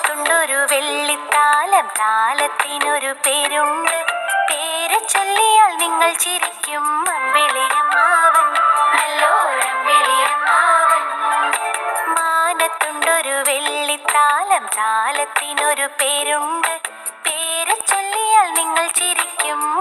താലത്തുണ്ടൊരു വെള്ളിത്താലം താലത്തിനൊരു പേരുണ്ട്. പേരെ ചൊല്ലിയാൽ നിങ്ങൾ ചിരിക്കും അമ്പിളിയമ്മാവൻ. നല്ലോരം വിളിയമ്മാവൻ. മാനത്തുണ്ടൊരു വെള്ളിത്താലം താലത്തിനൊരു പേരുണ്ട്. പേരെ ചൊല്ലിയാൽ നിങ്ങൾ ചിരിക്കും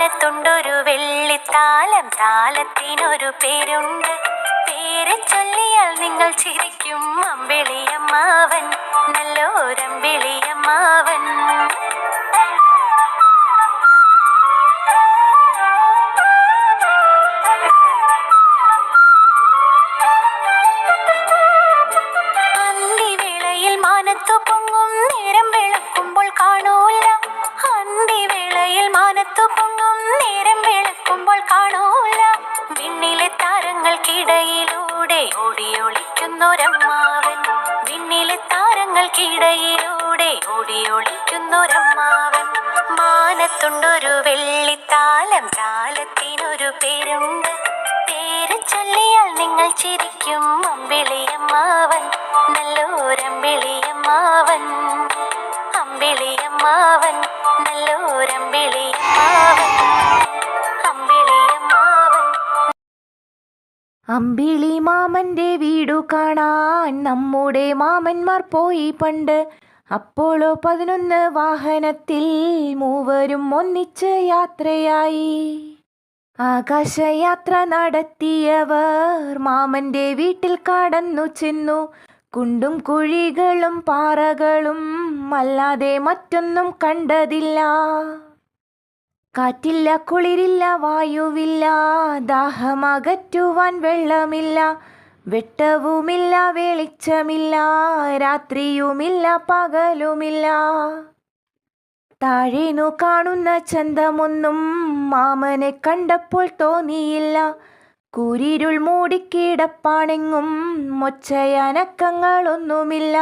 മാനത്തുണ്ടൊരു വെള്ളിത്താലം താലത്തിനൊരു പേരുണ്ട്. പേര് ചൊല്ലിയാൽ നിങ്ങൾ ചിരിക്കും അമ്പിളിയമ്മാവൻ നല്ലോരമ്പിളിയമ്മാവൻ പൊങ്ങും നേരം വെളുക്കുമ്പോൾ കാണൂല. അന്തിവേളയിൽ മാനത്തു പൊങ്ങും ഓടിയൊളിക്കുന്നൊരമ്മാവൻ വിണ്ണിലെ താരങ്ങൾക്കിടയിലൂടെ ഓടിയൊളിക്കുന്നൊരമ്മാവൻ. മാനത്തുണ്ടൊരു വെള്ളിത്താലം താലത്തിനൊരു പേരുണ്ട്. പേര് ചൊല്ലിയാൽ നിങ്ങൾ ചിരിക്കും അമ്പിളിയമ്മാവൻ. നല്ലൂരമ്പിളിയമ്മാവൻ. അമ്പിളിയമ്മാവൻ നല്ലോരമ്പിളിയമ്മാവൻ അമ്പിളി മാമന്റെ വീടു കാണാൻ നമ്മുടെ മാമന്മാർ പോയി പണ്ട്. അപ്പോളോ പതിനൊന്ന് വാഹനത്തിൽ മൂവരും ഒന്നിച്ച് യാത്രയായി. ആകാശയാത്ര നടത്തിയവർ മാമന്റെ വീട്ടിൽ കടന്നു ചെന്നു. കുണ്ടും കുഴികളും പാറകളും അല്ലാതെ മറ്റൊന്നും കണ്ടതില്ല. കാറ്റില്ല കുളിരില്ല വായുവില്ല ദാഹമകറ്റുവാൻ വെള്ളമില്ല വെട്ടവുമില്ല വെളിച്ചമില്ല രാത്രിയുമില്ല പകലുമില്ല. താഴേനു കാണുന്ന ചന്തമൊന്നും മാമനെ കണ്ടപ്പോൾ തോന്നിയില്ല. കുരിരുൾ മൂടിക്കിടപ്പാണെങ്ങും മൊച്ചയനക്കങ്ങളൊന്നുമില്ല.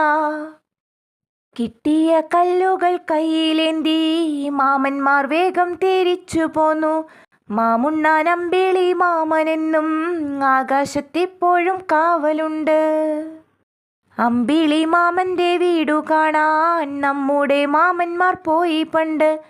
കിട്ടിയ കല്ലുകൾ കയ്യിലേന്തി. മാമന്മാർ വേഗം തിരിച്ചു പോന്നു. മാമുണ്ണാനമ്പിളി മാമനെന്നും ആകാശത്തിപ്പോഴും കാവലുണ്ട്. അമ്പിളി മാമന്റെ വീടു കാണാൻ നമ്മുടെ മാമന്മാർ പോയി പണ്ട്.